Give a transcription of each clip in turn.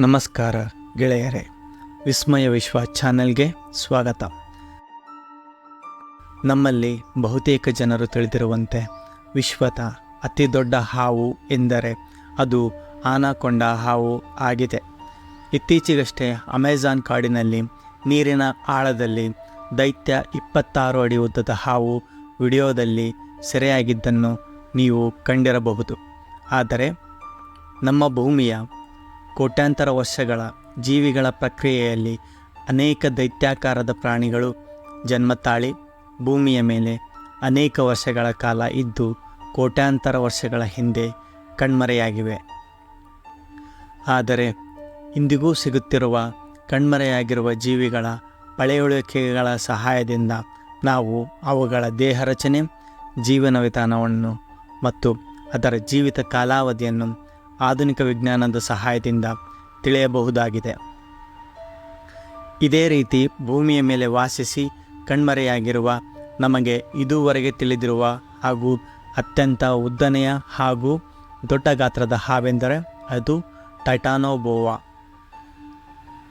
ನಮಸ್ಕಾರ ಗೆಳೆಯರೇ, ವಿಸ್ಮಯ ವಿಶ್ವ ಚಾನೆಲ್ಗೆ ಸ್ವಾಗತ. ನಮ್ಮಲ್ಲಿ ಬಹುತೇಕ ಜನರು ತಿಳಿದಿರುವಂತೆ ವಿಶ್ವದ ಅತಿ ದೊಡ್ಡ ಹಾವು ಎಂದರೆ ಅದು ಆನಾಕೊಂಡ ಹಾವು ಆಗಿದೆ. ಇತ್ತೀಚೆಗಷ್ಟೇ ಅಮೆಜಾನ್ ಕಾಡಿನಲ್ಲಿ ನೀರಿನ ಆಳದಲ್ಲಿ ದೈತ್ಯ ಇಪ್ಪತ್ತಾರು ಅಡಿ ಉದ್ದದ ಹಾವು ವಿಡಿಯೋದಲ್ಲಿ ಸೆರೆಯಾಗಿದ್ದನ್ನು ನೀವು ಕಂಡಿರಬಹುದು. ಆದರೆ ನಮ್ಮ ಭೂಮಿಯ ಕೋಟ್ಯಾಂತರ ವರ್ಷಗಳ ಜೀವಿಗಳ ಪ್ರಕ್ರಿಯೆಯಲ್ಲಿ ಅನೇಕ ದೈತ್ಯಾಕಾರದ ಪ್ರಾಣಿಗಳು ಜನ್ಮ ತಾಳಿ ಭೂಮಿಯ ಮೇಲೆ ಅನೇಕ ವರ್ಷಗಳ ಕಾಲ ಇದ್ದು ಕೋಟ್ಯಾಂತರ ವರ್ಷಗಳ ಹಿಂದೆ ಕಣ್ಮರೆಯಾಗಿವೆ. ಆದರೆ ಇಂದಿಗೂ ಸಿಗುತ್ತಿರುವ ಕಣ್ಮರೆಯಾಗಿರುವ ಜೀವಿಗಳ ಪಳೆಯುಳಿಕೆಗಳ ಸಹಾಯದಿಂದ ನಾವು ಅವುಗಳ ದೇಹ ರಚನೆ ಜೀವನ ವಿಧಾನವನ್ನು ಮತ್ತು ಅದರ ಜೀವಿತ ಕಾಲಾವಧಿಯನ್ನು ಆಧುನಿಕ ವಿಜ್ಞಾನದ ಸಹಾಯದಿಂದ ತಿಳಿಯಬಹುದಾಗಿದೆ. ಇದೇ ರೀತಿ ಭೂಮಿಯ ಮೇಲೆ ವಾಸಿಸಿ ಕಣ್ಮರೆಯಾಗಿರುವ ನಮಗೆ ಇದುವರೆಗೆ ತಿಳಿದಿರುವ ಹಾಗೂ ಅತ್ಯಂತ ಉದ್ದನೆಯ ಹಾಗೂ ದೊಡ್ಡ ಗಾತ್ರದ ಹಾವೆಂದರೆ ಅದು ಟೈಟಾನೋಬೋವಾ.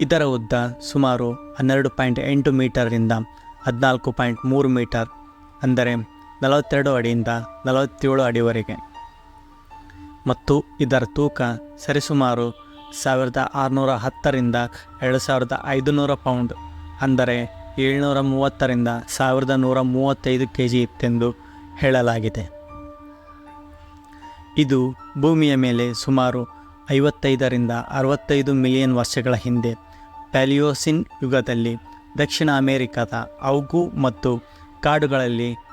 ಇದರ ಉದ್ದ ಸುಮಾರು ಹನ್ನೆರಡು ಪಾಯಿಂಟ್ ಎಂಟು ಮೀಟರಿಂದ ಹದಿನಾಲ್ಕು ಪಾಯಿಂಟ್ ಮೂರು ಮೀಟರ್, ಅಂದರೆ ನಲವತ್ತೆರಡು ಅಡಿಯಿಂದ ನಲವತ್ತೇಳು ಅಡಿವರೆಗೆ. ಮತ್ತು ಇದರ ತೂಕ ಸರಿಸುಮಾರು ಸಾವಿರದ ಆರುನೂರ ಹತ್ತರಿಂದ ಎರಡು ಸಾವಿರದ ಐದುನೂರ ಪೌಂಡ್ ಅಂದರೆ ಏಳ್ನೂರ ಮೂವತ್ತರಿಂದ ಸಾವಿರದ ನೂರ ಮೂವತ್ತೈದು ಕೆ ಜಿ ಇತ್ತೆಂದು ಹೇಳಲಾಗಿದೆ. ಇದು ಭೂಮಿಯ ಮೇಲೆ ಸುಮಾರು ಐವತ್ತೈದರಿಂದ ಅರವತ್ತೈದು ಮಿಲಿಯನ್ ವರ್ಷಗಳ ಹಿಂದೆ ಪ್ಯಾಲಿಯೋಸಿನ್ ಯುಗದಲ್ಲಿ ದಕ್ಷಿಣ ಅಮೆರಿಕದ ಔಗು ಮತ್ತು ಕಾಡುಗಳಲ್ಲಿ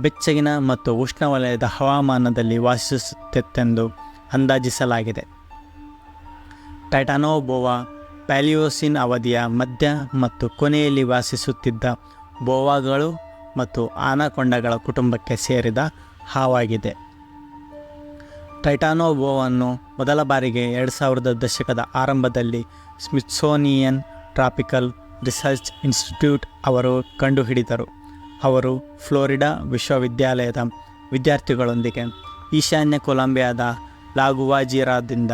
ಬೆಚ್ಚಗಿನ ಮತ್ತು ಉಷ್ಣವಲಯದ ಹವಾಮಾನದಲ್ಲಿ ವಾಸಿಸುತ್ತಿತ್ತೆಂದು ಅಂದಾಜಿಸಲಾಗಿದೆ. ಟೈಟಾನೋಬೋವಾ ಪ್ಯಾಲಿಯೋಸಿನ್ ಅವಧಿಯ ಮಧ್ಯ ಮತ್ತು ಕೊನೆಯಲ್ಲಿ ವಾಸಿಸುತ್ತಿದ್ದ ಬೋವಾಗಳು ಮತ್ತು ಆನಕೊಂಡಗಳ ಕುಟುಂಬಕ್ಕೆ ಸೇರಿದ ಹಾವಾಗಿದೆ. ಟೈಟಾನೋಬೋವನ್ನು ಮೊದಲ ಬಾರಿಗೆ ಎರಡು ಸಾವಿರದ ದಶಕದ ಆರಂಭದಲ್ಲಿ ಸ್ಮಿತ್ಸೋನಿಯನ್ ಟ್ರಾಪಿಕಲ್ ರಿಸರ್ಚ್ ಇನ್ಸ್ಟಿಟ್ಯೂಟ್ ಅವರು ಕಂಡುಹಿಡಿದರು. ಅವರು ಫ್ಲೋರಿಡಾ ವಿಶ್ವವಿದ್ಯಾಲಯದ ವಿದ್ಯಾರ್ಥಿಗಳೊಂದಿಗೆ ಈಶಾನ್ಯ ಕೊಲಂಬಿಯಾದ ಲಾಗುವಾಜಿರಾದಿಂದ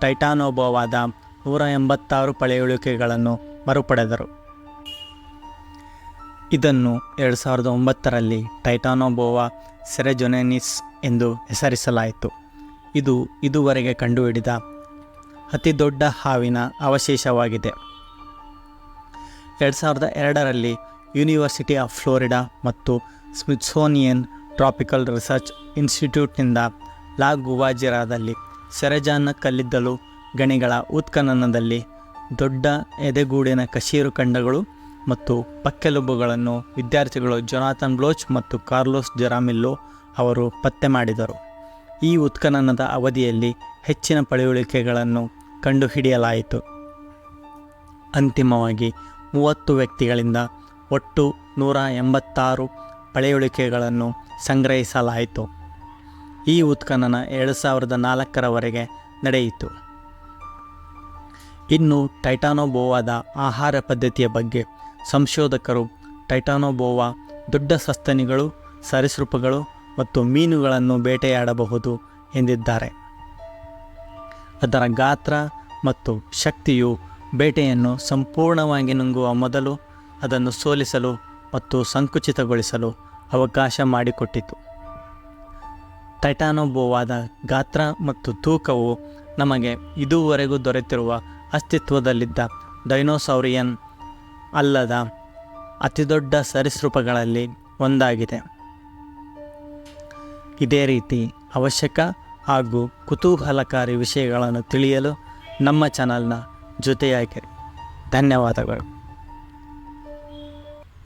ಟೈಟಾನೋಬೋವಾದ ನೂರ ಎಂಬತ್ತಾರು ಪಳೆಯುಳಿಕೆಗಳನ್ನು ಮರುಪಡೆದರು. ಇದನ್ನು ಎರಡು ಸಾವಿರದ ಒಂಬತ್ತರಲ್ಲಿ ಟೈಟಾನೋಬೋವಾ ಸೆರೆಜೊನೆನಿಸ್ ಎಂದು ಹೆಸರಿಸಲಾಯಿತು. ಇದು ಇದುವರೆಗೆ ಕಂಡುಹಿಡಿದ ಅತಿ ದೊಡ್ಡ ಹಾವಿನ ಅವಶೇಷವಾಗಿದೆ. ಎರಡು ಸಾವಿರದ ಎರಡರಲ್ಲಿ ಯೂನಿವರ್ಸಿಟಿ ಆಫ್ ಫ್ಲೋರಿಡಾ ಮತ್ತು ಸ್ಮಿತ್ಸೋನಿಯನ್ ಟ್ರಾಪಿಕಲ್ ರಿಸರ್ಚ್ ಇನ್ಸ್ಟಿಟ್ಯೂಟ್ನಿಂದ ಲಾ ಗುವಾಜಿರಾದಲ್ಲಿ ಸೆರೆಜಾನ ಕಲ್ಲಿದ್ದಲು ಗಣಿಗಳ ಉತ್ಖನನದಲ್ಲಿ ದೊಡ್ಡ ಎದೆಗೂಡಿನ ಕಶೀರು ಖಂಡಗಳು ಮತ್ತು ಪಕ್ಕೆಲುಬುಗಳನ್ನು ವಿದ್ಯಾರ್ಥಿಗಳು ಜೊನಾಥನ್ ಬ್ಲೋಚ್ ಮತ್ತು ಕಾರ್ಲೋಸ್ ಜೆರಾಮಿಲ್ಲೋ ಅವರು ಪತ್ತೆ ಮಾಡಿದರು. ಈ ಉತ್ಖನನದ ಅವಧಿಯಲ್ಲಿ ಹೆಚ್ಚಿನ ಪಳೆಯುಳಿಕೆಗಳನ್ನು ಕಂಡುಹಿಡಿಯಲಾಯಿತು. ಅಂತಿಮವಾಗಿ ಮೂವತ್ತು ವ್ಯಕ್ತಿಗಳಿಂದ ಒಟ್ಟು ನೂರ ಎಂಬತ್ತಾರು ಪಳೆಯುಳಿಕೆಗಳನ್ನು ಸಂಗ್ರಹಿಸಲಾಯಿತು. ಈ ಉತ್ಖನನ ಎರಡು ಸಾವಿರದ ನಾಲ್ಕರವರೆಗೆ ನಡೆಯಿತು. ಇನ್ನು ಟೈಟಾನೋಬೋವಾದ ಆಹಾರ ಪದ್ಧತಿಯ ಬಗ್ಗೆ ಸಂಶೋಧಕರು ಟೈಟಾನೋಬೋವಾ ದೊಡ್ಡ ಸಸ್ತನಿಗಳು, ಸರಿಸೃಪಗಳು ಮತ್ತು ಮೀನುಗಳನ್ನು ಬೇಟೆಯಾಡಬಹುದು ಎಂದಿದ್ದಾರೆ. ಅದರ ಗಾತ್ರ ಮತ್ತು ಶಕ್ತಿಯು ಬೇಟೆಯನ್ನು ಸಂಪೂರ್ಣವಾಗಿ ನುಂಗುವ ಮೊದಲು ಅದನ್ನು ಸೋಲಿಸಲು ಮತ್ತು ಸಂಕುಚಿತಗೊಳಿಸಲು ಅವಕಾಶ ಮಾಡಿಕೊಟ್ಟಿತು. ಟೈಟಾನೋಬೋವಾದ ಗಾತ್ರ ಮತ್ತು ತೂಕವು ನಮಗೆ ಇದುವರೆಗೂ ದೊರೆತಿರುವ ಅಸ್ತಿತ್ವದಲ್ಲಿದ್ದ ಡೈನೋಸೌರಿಯನ್ ಅಲ್ಲದ ಅತಿದೊಡ್ಡ ಸರೀಸೃಪಗಳಲ್ಲಿ ಒಂದಾಗಿದೆ. ಇದೇ ರೀತಿ ಅವಶ್ಯಕ ಹಾಗೂ ಕುತೂಹಲಕಾರಿ ವಿಷಯಗಳನ್ನು ತಿಳಿಯಲು ನಮ್ಮ ಚಾನಲ್ನ ಜೊತೆಯಾಗಿರಿ. ಧನ್ಯವಾದಗಳು.